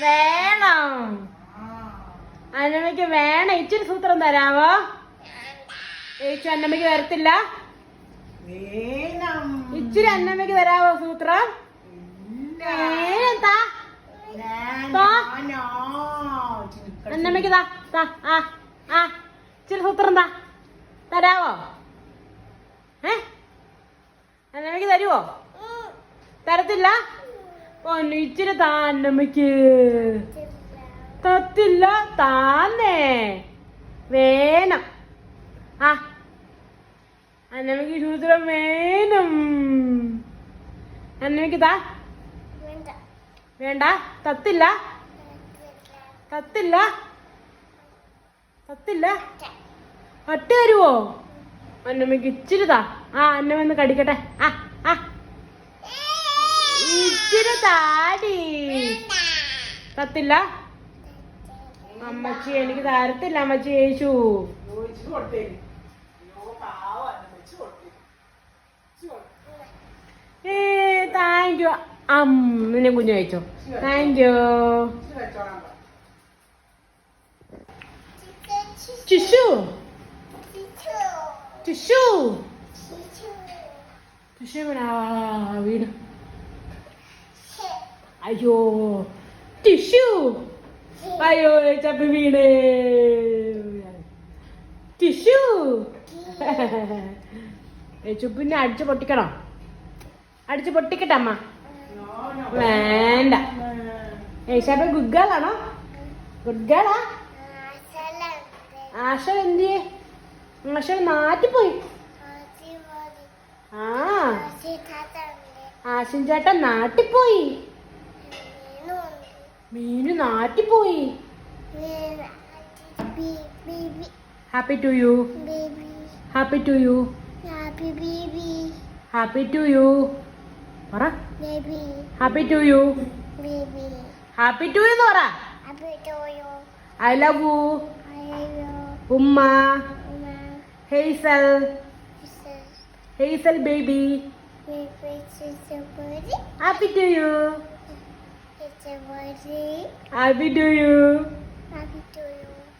വേണം. അന്നമ്മയ്ക്ക് വേണം. ഇച്ചിരി സൂത്രം തരാമോ ഏച്ചു അന്നമ്മയ്ക്ക് വരത്തില്ല. ഇച്ചിരി അന്നമ്മയ്ക്ക് തരാമോ സൂത്രം? വേണം താ. താ. അന്നമ്മയ്ക്ക് താ താ ആ ആ. ഇച്ചിരി സൂത്രം താ. തരാവോ? ഏ? അന്നമ്മയ്ക്ക് തരുവോ? തരത്തില്ല? ഇച്ചിരി താന്നമ്മക്ക് തത്തില്ല താന്നേ. വേണം. ആ. അന്നമ്മക്ക് സൂത്രം വേണം. അന്നമ്മക്ക് താ. വേണ്ട. തത്തില്ല. തത്തില്ല. തത്തില്ല. ഒറ്റ തരുവോ? അന്നമ്മക്ക് ഇച്ചിരി താ. ആ അന്നമ്മ കടിക്കട്ടെ. ആ ആ. താടി. തത്തില്ല? അമ്മച്ചി എനിക്ക് തരത്തില്ല അമ്മച്ചി കൊടുത്തേ ഏ താങ്ക് യു അമ്മ കുഞ്ഞു കഴിച്ചോ? Thank you. Tissue tissue tissue വീണ് അയ്യോ ടിഷ്യൂ. അയ്യോ ചപ്പി വീണ്. ടിഷ്യൂ. ചുപ്പിനെ അടിച്ച് പൊട്ടിക്കണോ? അടിച്ച് പൊട്ടിക്കട്ടെ അമ്മ. വേണ്ട. ഏശാപ്പ ഗുഡ് ഗേൾ ആണോ? ഗുഡ് ഗേളാ ആശ എന്ത് ആശ നാട്ടിപ്പോയി ആ. ആശിൻ ചേട്ടൻ നാട്ടിപ്പോയി. Meenu നാട്ടിപ്പോയി happy to you happy to you happy to you പറ. Happy to you happy to you എന്ന് പറ. ഐ ലവ് യു ഉമ്മ. Hazel Hazel baby happy to you It's a be doing. I'll be doing. you.